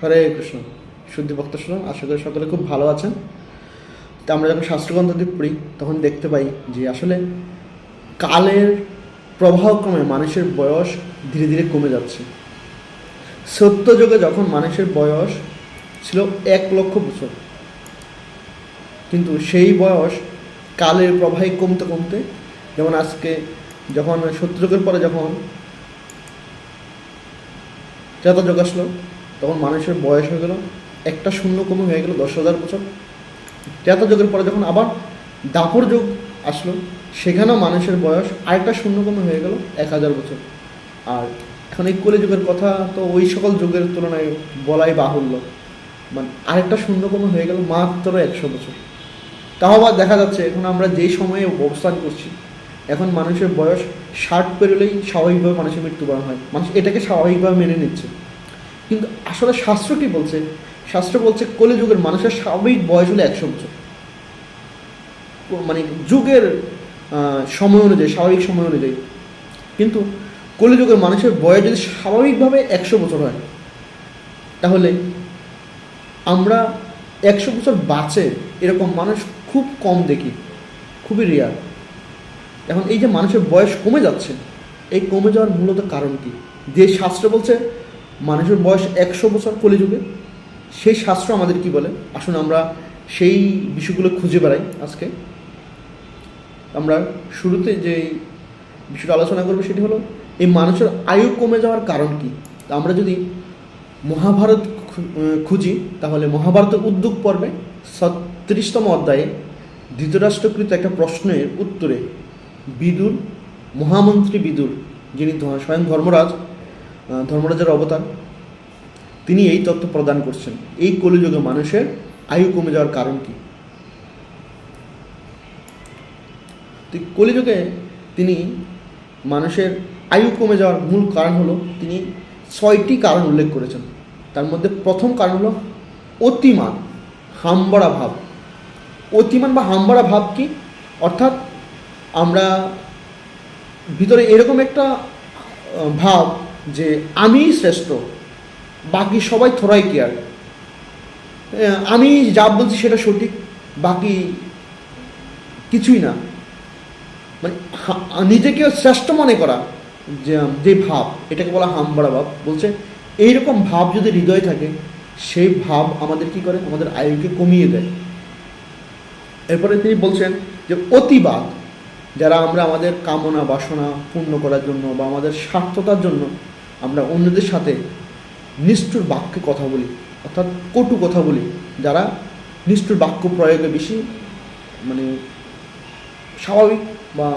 হরে কৃষ্ণ। শুদ্ধি বক্তা শুনুন, আশা করি সকলে খুব ভালো আছেন। তো আমরা যখন শাস্ত্রগ্রন্থ দিয়ে পড়ি, তখন দেখতে পাই যে আসলে কালের প্রবাহ ক্রমে মানুষের বয়স ধীরে ধীরে কমে যাচ্ছে। সত্য যুগে যখন মানুষের বয়স ছিল এক লক্ষ বছর, কিন্তু সেই বয়স কালের প্রবাহে কমতে কমতে, যেমন আজকে যখন সত্য যুগের পরে যখন ত্রেতা যুগ আসলো তখন মানুষের বয়স হয়ে গেল, একটা শূন্য কমে হয়ে গেল দশ হাজার বছর। ত্রেতা যুগের পরে যখন আবার দাপর যুগ আসলো, সেখানেও মানুষের বয়স আরেকটা শূন্য কমে হয়ে গেল এক হাজার বছর। আর এখন এই কলি যুগের কথা তো ওই সকল যুগের তুলনায় বলাই বাহুল্য। মানে আরেকটা শূন্য কমে হয়ে গেল মাত্র একশো বছর। তাও আবার দেখা যাচ্ছে, এখন আমরা যেই সময়ে অবস্থান করছি, এখন মানুষের বয়স ষাট পেরোলেই স্বাভাবিকভাবে মানুষের মৃত্যুবরণ হয়। মানুষ এটাকে স্বাভাবিকভাবে মেনে নিচ্ছে। আসলে শাস্ত্র কি বলছে, শাস্ত্র বলছে কলিযুগের মানুষের স্বাভাবিক বয়স হলো একশো বছর। মানে যুগের সময় অনুযায়ী, স্বাভাবিক সময় অনুযায়ী। কিন্তু কলিযুগের মানুষের বয়স যদি স্বাভাবিকভাবে একশো বছর হয়, তাহলে আমরা একশো বছর বাঁচে এরকম মানুষ খুব কম দেখি, খুবই রেয়ার এখন এই যে মানুষের বয়স কমে যাচ্ছে, এই কমে যাওয়ার মূলত কারণ কি? যে শাস্ত্র বলছে মানুষের বয়স একশো বছর কলিযুগে, সেই শাস্ত্র আমাদের কি বলে? আসুন আমরা সেই বিষয়গুলো খুঁজে বেড়াই আজকে। আমরা শুরুতে যে বিষয়টা আলোচনা করব সেটি হলো, এই মানুষের আয়ু কমে যাওয়ার কারণ কি? আমরা যদি মহাভারত খুঁজি, তাহলে মহাভারতের উদ্যোগ পর্বে ছত্রিশতম অধ্যায়ে ধৃতরাষ্ট্রকৃত একটা প্রশ্নের উত্তরে বিদুর, মহামন্ত্রী বিদুর, যিনি স্বয়ং ধর্মরাজ ধর্মরাজের অবতার। তিনি এই তত্ত্ব প্রদান করছেন। এই কলিযুগে মানুষের আয়ু কমে যাওয়ার কারণ কি? কলিযুগে তিনি মানুষের আয়ু কমে যাওয়ার মূল কারণ হলো তিনি ছয়টি কারণ উল্লেখ করেছেন। তার মধ্যে প্রথম কারণ হলো অতিমান, হাম্বড়া ভাব। অতিমান বা হাম্বড়া ভাব কি? অর্থাৎ আমরা ভিতরে এরকম একটা ভাব যে আমিই শ্রেষ্ঠ, বাকি সবাই থোড়াই কেয়ার আমি যা বলছি সেটা সঠিক, বাকি কিছুই না। মানে নিজেকে শ্রেষ্ঠ মনে করা, যে যে ভাব, এটাকে বলা হামবাড়া ভাব, বলছে এইরকম ভাব যদি হৃদয়ে থাকে, সেই ভাব আমাদের কি করে? আমাদের আয়ুকে কমিয়ে দেয়। এরপরে তিনি বলছেন যে অতিবাদ, যারা আমরা আমাদের কামনা বাসনা পূর্ণ করার জন্য বা আমাদের স্বার্থতার জন্য আমরা অন্যদের সাথে নিষ্ঠুর বাক্যে কথা বলি, অর্থাৎ কটু কথা বলি। যারা নিষ্ঠুর বাক্য প্রয়োগে বেশি মানে স্বাভাবিক বা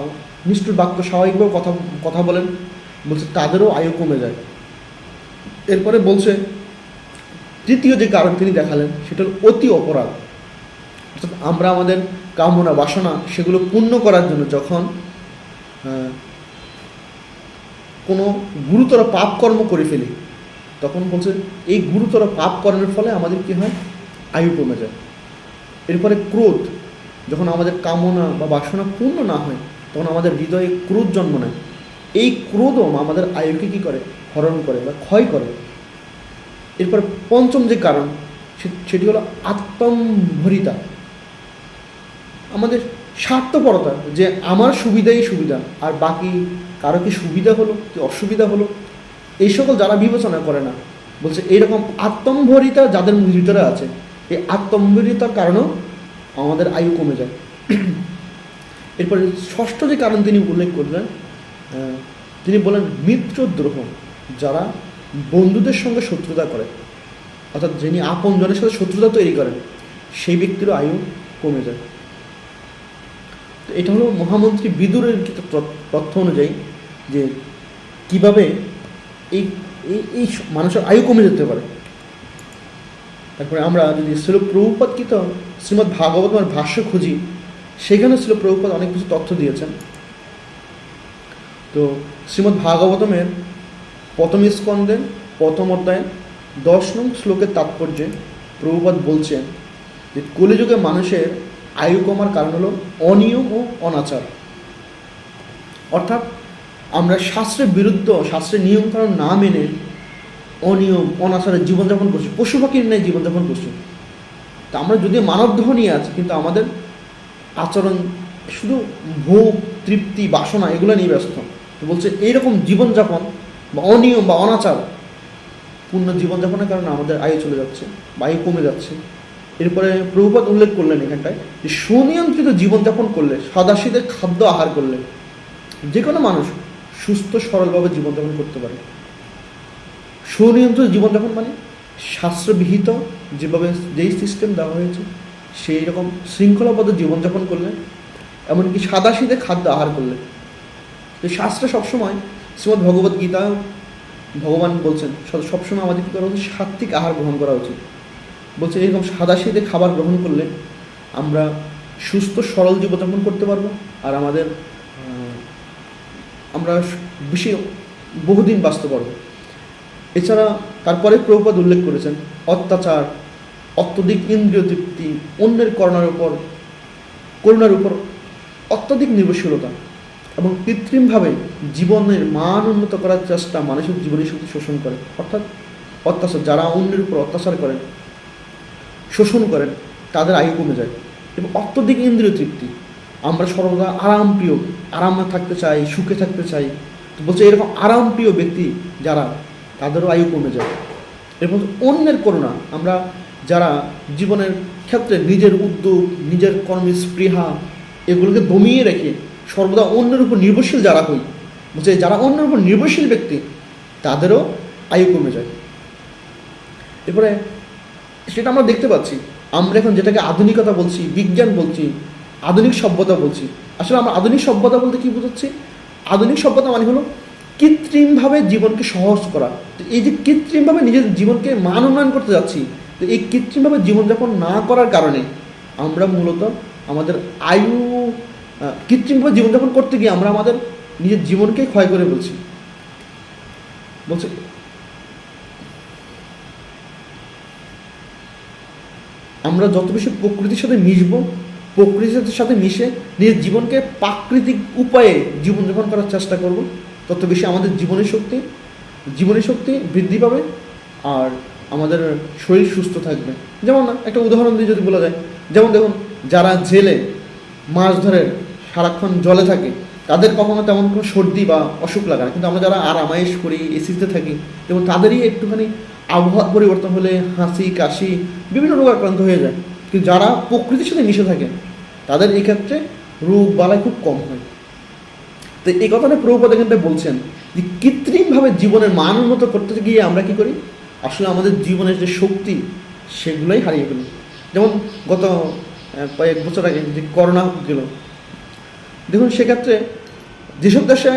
নিষ্ঠুর বাক্য স্বাভাবিকভাবে কথা কথা বলেন, বলছে তাদেরও আয়ু কমে যায়। এরপরে বলছে, তৃতীয় যে কারণ তিনি দেখালেন, সেটা হল অতি অপরাধ। অর্থাৎ আমরা আমাদের কামনা, বাসনা, সেগুলো পূর্ণ করার জন্য যখন কোনো গুরুতর পাপ কর্ম করে ফেলি। তখন বলছে, এই গুরুতর পাপ কর্মের ফলে আমাদের কি হয়? আয়ু কমে যায়। এরপরে ক্রোধ, যখন আমাদের কামনা বা বাসনা পূর্ণ না হয়, তখন আমাদের হৃদয়ে ক্রোধ জন্ম নেয়। এই ক্রোধও আমাদের আয়ুকে কী করে? হরণ করে বা ক্ষয় করে। এরপর পঞ্চম যে কারণ সেটি হলো আত্মম্ভরিতা। আমাদের স্বার্থপরতা, যে আমার সুবিধাই সুবিধা, আর বাকি কারও কি সুবিধা হলো, কি অসুবিধা হলো? এই সকল যারা বিবেচনা করে না, বলছে এইরকম আত্মম্ভরিতা যাদের ভিতরে আছে, এই আত্মম্ভরিতার কারণেও আমাদের আয়ু কমে যায়। এরপরে ষষ্ঠ যে কারণ তিনি উল্লেখ করলেন তিনি বলেন মিত্রদ্রোহ, যারা বন্ধুদের সঙ্গে শত্রুতা করে, অর্থাৎ যিনি আপন জনের সাথে শত্রুতা তৈরি করেন, সেই ব্যক্তিরও আয়ু কমে যায়। তো এটা হলো মহামন্ত্রী বিদুরের তথ্য- অনুযায়ী যে কীভাবে এই এই মানুষের আয়ু কমে যেতে পারে। তারপরে আমরা যদি শিল তো শ্রীমৎ ভাগবতের ভাষ্য খুঁজি, সেখানে ছিল প্রভুপাত অনেক কিছু তথ্য দিয়েছেন। তো শ্রীমৎ ভাগবতমের প্রথম স্কন্ধের প্রথম অধ্যায়, দশ নং শ্লোকের তাৎপর্যে প্রভুপাত বলছেন যে কলিযুগে মানুষের আয়ু কমার কারণ হলো অনিয়ম ও অনাচার। অর্থাৎ আমরা শাস্ত্রের বিরুদ্ধ, শাস্ত্রের নিয়ম নিয়মকানুন না মেনে অনিয়ম অনাচারে জীবনযাপন করছি, পশু পাখির ন্যায় জীবনযাপন করছি। তা আমরা যদি মানবদেহ নিয়ে আছি, কিন্তু আমাদের আচরণ শুধু ভোগ, তৃপ্তি, বাসনা, এগুলো নিয়ে ব্যস্ত। তো বলছে এইরকম জীবনযাপন বা অনিয়ম বা অনাচার, পূর্ণ জীবনযাপনের কারণে আমাদের আয়ু চলে যাচ্ছে বা আয়ু কমে যাচ্ছে। এরপরে প্রভুপাত উল্লেখ করলেন এখানটায় যে সুনিয়ন্ত্রিত জীবনযাপন করলে সদাশীদের খাদ্য আহার করলে যে কোনো মানুষ সুস্থ, সরলভাবে জীবনযাপন করতে পারে। সুনিয়ন্ত্রিত জীবনযাপন মানে শাস্ত্রবিহিত যেভাবে যেই সিস্টেম দেওয়া হয়েছে, সেই রকম শৃঙ্খলাবদ্ধ জীবনযাপন করলে, এমনকি সাদাশীতে খাদ্য আহার করলে। তো শাস্ত্রে সবসময় শ্রীমদ্ ভগবদ্গীতা ভগবান বলছেন, সবসময় আমাদের কী করা উচিত? সাত্বিক আহার গ্রহণ করা উচিত। বলছে, এরকম সাদাশীতে খাবার গ্রহণ করলে আমরা সুস্থ, সরল জীবনযাপন করতে পারব আর আমাদের আমরা বেশি, বহুদিন বাঁচতে পারব। এছাড়া তারপরে প্রভুপাদ উল্লেখ করেছেন, অত্যাচার, অত্যধিক ইন্দ্রিয় তৃপ্তি, অন্যের করোনার উপর, করুণার উপর অত্যধিক নির্ভরশীলতা এবং কৃত্রিমভাবে জীবনের মান উন্নত করার চেষ্টা মানুষের জীবনী শক্তি শোষণ করে। অর্থাৎ অত্যাচার, যারা অন্যের উপর অত্যাচার করেন শোষণ করেন, তাদের আয়ু কমে যায় এবং অত্যধিক ইন্দ্রিয় তৃপ্তি। আমরা সর্বদা আরাম প্রিয় আরামে থাকতে চাই, সুখে থাকতে চাই। বলছে, এরকম আরাম প্রিয় ব্যক্তি যারা, তাদেরও আয়ু কমে যায়। এরপর অন্যের করুণা, আমরা যারা জীবনের ক্ষেত্রে নিজের উদ্যোগ, নিজের কর্মের স্পৃহা এগুলোকে দমিয়ে রেখে সর্বদা অন্যের উপর নির্ভরশীল যারা হই, বলছে, যারা অন্যের উপর নির্ভরশীল ব্যক্তি, তাদেরও আয়ু কমে যায়। এরপরে সেটা আমরা দেখতে পাচ্ছি। আমরা এখন যেটাকে আধুনিকতা বলছি, বিজ্ঞান বলছি, আধুনিক সভ্যতা বলছি। আসলে আমরা আধুনিক সভ্যতা বলতে কি বোঝাচ্ছি? আধুনিক সভ্যতা মানে হলো কৃত্রিমভাবে জীবনকে সহজ করা। এই যে কৃত্রিমভাবে নিজের জীবনকে মান উন্নয়ন করতে যাচ্ছি, তো এই কৃত্রিমভাবে জীবনযাপন না করার কারণে আমরা মূলত আমাদের আয়ু কৃত্রিমভাবে জীবনযাপন করতে গিয়ে আমরা আমাদের নিজের জীবনকেই ক্ষয় করে বলছি। বলছে আমরা যত বেশি প্রকৃতির সাথে মিশব, প্রকৃতির সাথে মিশে নিজের জীবনকে প্রাকৃতিক উপায়ে জীবনযাপন করার চেষ্টা করব, তত বেশি আমাদের জীবনের শক্তি জীবনের শক্তি বৃদ্ধি পাবে আর আমাদের শরীর সুস্থ থাকবে। যেমন একটা উদাহরণ দিয়ে যদি বলা যায়, যেমন দেখুন, যারা জেলে মাছ ধরে সারাক্ষণ জলে থাকে, তাদের কখনো তেমন কোনো সর্দি বা অসুখ লাগে না। কিন্তু আমরা যারা আরামায়েশ করি, এসিতে থাকি এবং তাদেরই একটুখানি আবহাওয়ার পরিবর্তন হলে হাসি, কাশি, বিভিন্ন রোগ আক্রান্ত হয়ে যায়। কিন্তু যারা প্রকৃতির সাথে মিশে থাকে তাদের এই ক্ষেত্রে রোগ বালাই খুব কম হয়। তো এই কথাটা প্রভুপদ এখানটা বলছেন যে, কৃত্রিমভাবে জীবনের মান উন্নত করতে গিয়ে আমরা কি করি? আসলে আমাদের জীবনের যে শক্তি, সেগুলোই হারিয়ে ফেলি। যেমন গত কয়েক বছর আগে যে করোনা গেল, দেখুন সেক্ষেত্রে যেসব দেশে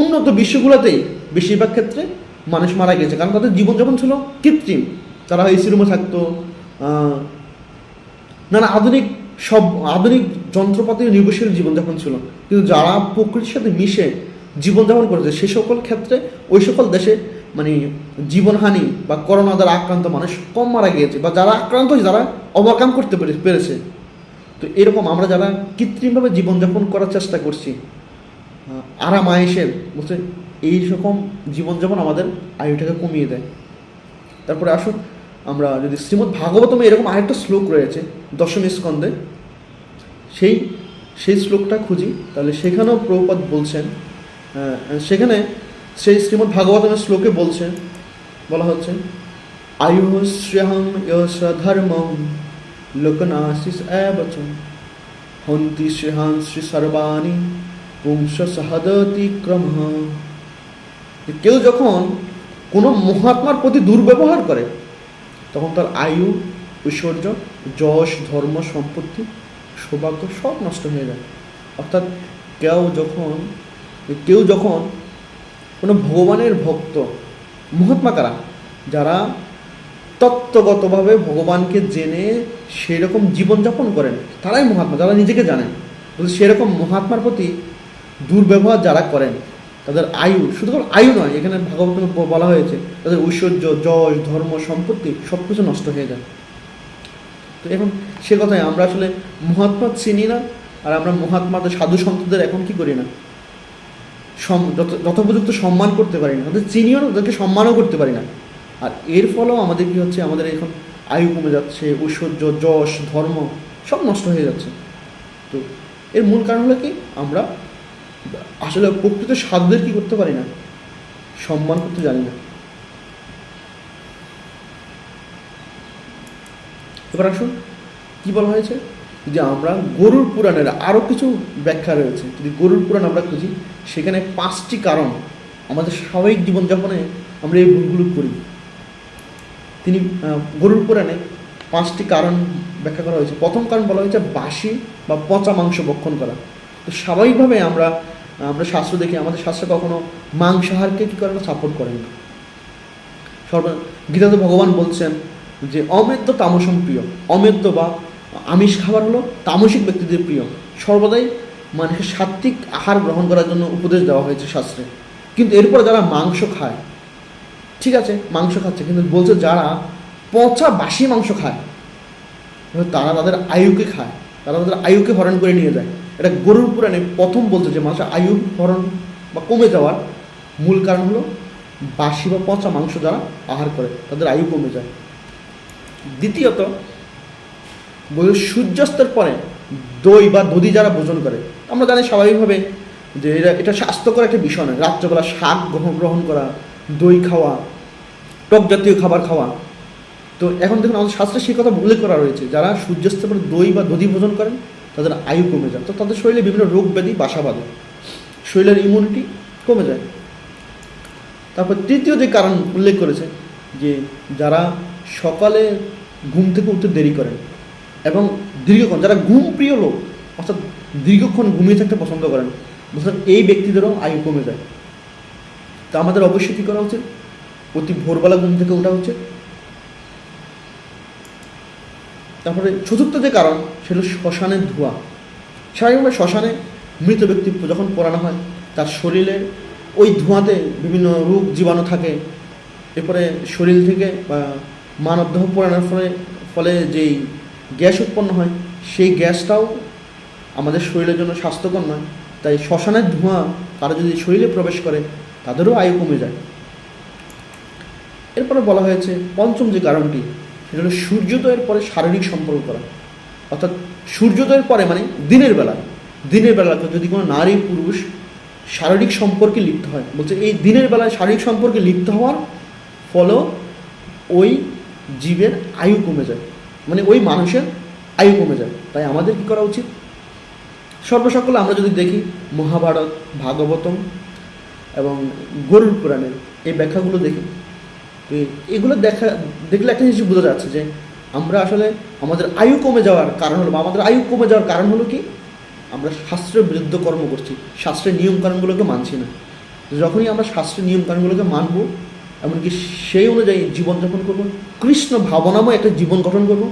উন্নত বিশ্বগুলোতেই বেশিরভাগ ক্ষেত্রে মানুষ মারা গেছে। কারণ তাদের জীবনযাপন ছিল কৃত্রিম। তারা এসি রুমে থাকতো নানা আধুনিক সব, আধুনিক যন্ত্রপাতি নির্ভরশীল জীবনযাপন ছিল। কিন্তু যারা প্রকৃতির সাথে মিশে জীবনযাপন করেছে, সে সকল ক্ষেত্রে, ওই সকল দেশে মানে জীবনহানি বা করোনা দ্বারা আক্রান্ত মানুষ কম মারা গিয়েছে বা যারা আক্রান্ত হয়েছে যারা ওভারকাম করতে পেরে- পেরেছে। তো এরকম আমরা যারা কৃত্রিমভাবে জীবনযাপন করার চেষ্টা করছি আরাম আয়েসের বলছে এই রকম জীবনযাপন আমাদের আয়ুটাকে কমিয়ে দেয়। তারপরে আসুন, আমরা যদি শ্রীমদ্ ভাগবতমে এরকম আরেকটা শ্লোক রয়েছে, দশম স্কন্ধে। সেই সেই শ্লোকটা খুঁজি, তাহলে সেখানেও প্রভুপাদ বলছেন সেখানে সেই শ্রীমদ্ ভাগবতমের শ্লোকে বলছেন, বলা হচ্ছে আয়ু শ্রেহং ইয়স ধর্মম লোকনাশিস এবচম হন্তি শ্রেহান শ্রী সর্বাণী পুংস সহদতিক্রম কেউ যখন কোনো মহাত্মার প্রতি দুর্ব্যবহার করে, তখন তার আয়ু, ঐশ্বর্য, যশ, ধর্ম, সম্পত্তি, সৌভাগ্য সব নষ্ট হয়ে যায়। অর্থাৎ কেউ যখন কেউ যখন কোনো ভগবানের ভক্ত, মহাত্মা কারা? যারা তত্ত্বগতভাবে ভগবানকে জেনে সেরকম জীবনযাপন করেন, তারাই মহাত্মা, যারা নিজেকে জানেন সেরকম মহাত্মার প্রতি দুর্ব্যবহার যারা করেন তাদের আয়ু, শুধুমাত্র আয়ু নয়, এখানে ভাগবত বলা হয়েছে, তাদের ঐশ্বর্য, যশ, ধর্ম, সম্পত্তি সব কিছু নষ্ট হয়ে যায়। তো এখন সে কথাই আমরা আসলে মহাত্মা চিনি না, আর আমরা মহাত্মাদের সাধু সন্তদের এখন কি করি না? যথ- যথোপযুক্ত সম্মান করতে পারি না, তাদের চিনিও না, তাদেরকে সম্মানও করতে পারি না। আর এর ফলেও আমাদের কি হচ্ছে, আমাদের এখন আয়ু কমে যাচ্ছে, ঐশ্বর্য, যশ, ধর্ম সব নষ্ট হয়ে যাচ্ছে। তো এর মূল কারণ হলো কি? আমরা আসলে প্রকৃত সাধুদের কি করতে পারি না? সম্মান করতে জানি না। এবার আসুন, কি বলা হয়েছে? যে আমরা গরুর পুরাণের আরও কিছু ব্যাখ্যা রয়েছে। যদি গরুর পুরাণ আমরা খুঁজি, সেখানে পাঁচটি কারণ আমাদের স্বাভাবিক জীবনযাপনে আমরা এই ভুলগুলো করি। তিনি গরুর পুরাণে পাঁচটি কারণ ব্যাখ্যা করা হয়েছে। প্রথম কারণ বলা হয়েছে বাসি বা পচা মাংস ভক্ষণ করা। তো স্বাভাবিকভাবে আমরা আমরা শাস্ত্র দেখি, আমাদের শাস্ত্র কখনো মাংসাহারকে কী করে না সাপোর্ট করেন না। সর্ব, গীতাতে ভগবান বলছেন যে অমেদ্য তামসম প্রিয় অমেদ্য বা আমিষ খাবার হলো তামসিক ব্যক্তিদের প্রিয়। সর্বদাই মানুষের সাত্ত্বিক আহার গ্রহণ করার জন্য উপদেশ দেওয়া হয়েছে শাস্ত্রে। কিন্তু এরপর যারা মাংস খায়, ঠিক আছে, মাংস খাচ্ছে, কিন্তু বলছে যারা পচা বাসি মাংস খায়, তারা তাদের আয়ুকে খায়, তারা তাদের আয়ুকে হরণ করে নিয়ে যায়। এটা গরুর পুরাণে প্রথম বলছে যে মানুষের আয়ু হরণ বা কমে যাওয়ার মূল কারণ হলো বাসি বা পচা মাংস যারা আহার করে, তাদের আয়ু কমে যায়। দ্বিতীয়ত বলি সূর্যাস্তের পরে দই বা দধি যারা ভোজন করে, আমরা জানি স্বাভাবিকভাবে যে এটা এটা স্বাস্থ্যকর একটা বিষয় নয়। রাত্রেবেলা শাক গ্রহণ গ্রহণ করা, দই খাওয়া, টক জাতীয় খাবার খাওয়া। তো এখন দেখুন আমাদের শাস্ত্রে সেই কথা উল্লেখ করা রয়েছে, যারা সূর্যাস্তের পরে দই বা দধি ভোজন করেন তাদের আয়ু কমে যায়। তো তাদের শরীরে বিভিন্ন রোগ ব্যাধি, বাসা বাঁধে। শরীরের ইমিউনিটি কমে যায়। তারপর তৃতীয় যে কারণ উল্লেখ করেছে, যে যারা সকালে ঘুম থেকে উঠতে দেরি করেন এবং দীর্ঘক্ষণ, যারা ঘুম প্রিয় লোক, অর্থাৎ দীর্ঘক্ষণ ঘুমিয়ে থাকতে পছন্দ করেন বুঝলেন এই ব্যক্তিদেরও আয়ু কমে যায়। তো আমাদের অবশ্যই কী করা উচিত? অতি ভোরবেলা ঘুম থেকে ওঠা উচিত। তারপরে চতুর্থ যে কারণ, সেটা শ্মশানের ধোঁয়া। স্বাভাবিকভাবে শ্মশানে মৃত ব্যক্তি যখন পোড়ানো হয়, তার শরীরে ওই ধোঁয়াতে বিভিন্ন রোগ জীবাণু থাকে। এরপরে শরীর থেকে বা মানবদেহ পোড়ানোর ফলে ফলে যেই গ্যাস উৎপন্ন হয়, সেই গ্যাসটাও আমাদের শরীরের জন্য স্বাস্থ্যকর নয়। তাই শ্মশানের ধোঁয়া তারা যদি শরীরে প্রবেশ করে, তাদেরও আয়ু কমে যায়। এরপরে বলা হয়েছে পঞ্চম যে কারণটি সেটা হলো সূর্যোদয়ের পরে শারীরিক সম্পর্ক করা। অর্থাৎ সূর্যোদয়ের পরে মানে দিনের বেলা। দিনের বেলা যদি কোনো নারী পুরুষ শারীরিক সম্পর্কে লিপ্ত হয়, বলছে এই দিনের বেলায় শারীরিক সম্পর্কে লিপ্ত হওয়ার ফলেও ওই জীবের আয়ু কমে যায়। মানে ওই মানুষের আয়ু কমে যায়। তাই আমাদের কী করা উচিত? সর্বসকলে আমরা যদি দেখি মহাভারত, ভাগবতম এবং গরুর পুরাণের এই ব্যাখ্যাগুলো দেখি এগুলো দেখা, দেখলে একটা জিনিস বোঝা যাচ্ছে যে আমরা আসলে আমাদের আয়ু কমে যাওয়ার কারণ হলো, বা আমাদের আয়ু কমে যাওয়ার কারণ হলো কি? আমরা শাস্ত্রের বিরুদ্ধ কর্ম করছি। শাস্ত্রের নিয়মকানুনগুলোকে মানছি না। যখনই আমরা শাস্ত্রের নিয়মকানুনগুলোকে মানব, এমনকি সেই অনুযায়ী জীবনযাপন করব, কৃষ্ণ ভাবনাময় একটা জীবন গঠন করব,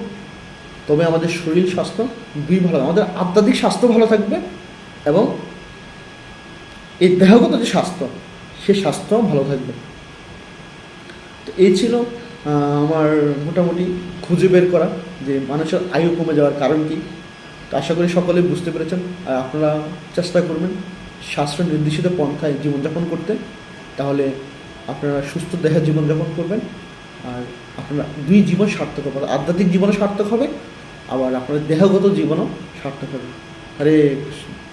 তবে আমাদের শরীর স্বাস্থ্য দুই ভালো, আমাদের আধ্যাত্মিক স্বাস্থ্য ভালো থাকবে এবং এই দেহগত যে স্বাস্থ্য, সে স্বাস্থ্যও ভালো থাকবে। তো এই ছিল আমার মোটামুটি খুঁজে বের করা যে মানুষের আয়ু কমে যাওয়ার কারণ কী। তো আশা করি সকলেই বুঝতে পেরেছেন। আর আপনারা চেষ্টা করবেন শাস্ত্র নির্দেশিত পন্থায় জীবনযাপন করতে। তাহলে আপনারা সুস্থ দেহে জীবনযাপন করবেন। আর আপনারা দুই জীবন সার্থক হবে। আধ্যাত্মিক জীবনও সার্থক হবে, আবার আপনার দেহগত জীবনও সার্থক হবে। হরে কৃষ্ণ।